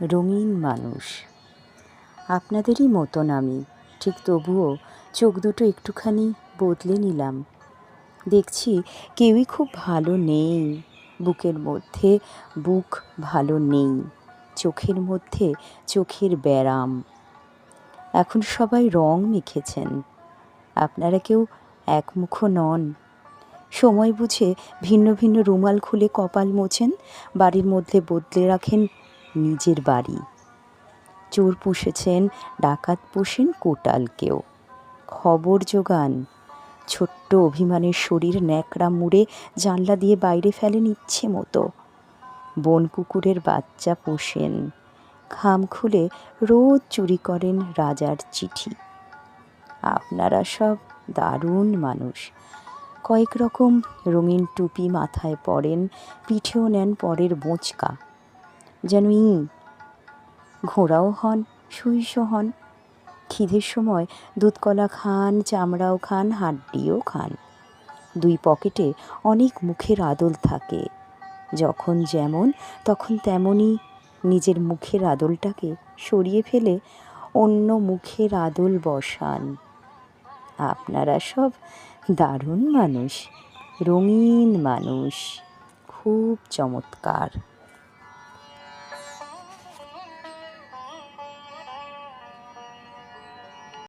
রঙিন মানুষ। আপনাদেরই মতন আমি। ঠিক তবুও চোখ দুটো একটুখানি বদলে নিলাম। দেখছি কেউই খুব ভালো নেই। বুকের মধ্যে বুক ভালো নেই। চোখের মধ্যে চোখের ব্যারাম। এখন সবাই রং মেখেছেন। আপনারা কেউ একমুখ নন। সময় বুঝে ভিন্ন ভিন্ন রুমাল খুলে কপাল মোছেন, বাড়ির মধ্যে বদলে রাখেন নিজের বাড়ি। চোর পুষেছেন, ডাকাত পোষেন কোটালকেও। খবর জোগান ছোট্ট অভিমানের শরীর ন্যাকড়া মুড়ে জানলা দিয়ে বাইরে ফেলেন ইচ্ছে মতো। বন কুকুরের বাচ্চা পোষেন, খাম খুলে রোজ চুরি করেন রাজার চিঠি। আপনারা সব দারুণ মানুষ। কয়েক রকম রঙিন টুপি মাথায় পরেন পিঠেও নেন পরের বোঁচকা। যেন ই ঘোড়াও হন সহিষ্ণু হন। খিদের সময় দুধকলা খান, চামড়াও খান, হাড্ডিও খান। দুই পকেটে অনেক মুখের আদল থাকে। যখন যেমন, তখন তেমনই নিজের মুখের আদলটাকে সরিয়ে ফেলে অন্য মুখের আদল বসান। আপনারা সব দারুণ মানুষ, রঙিন মানুষ। খুব চমৎকার।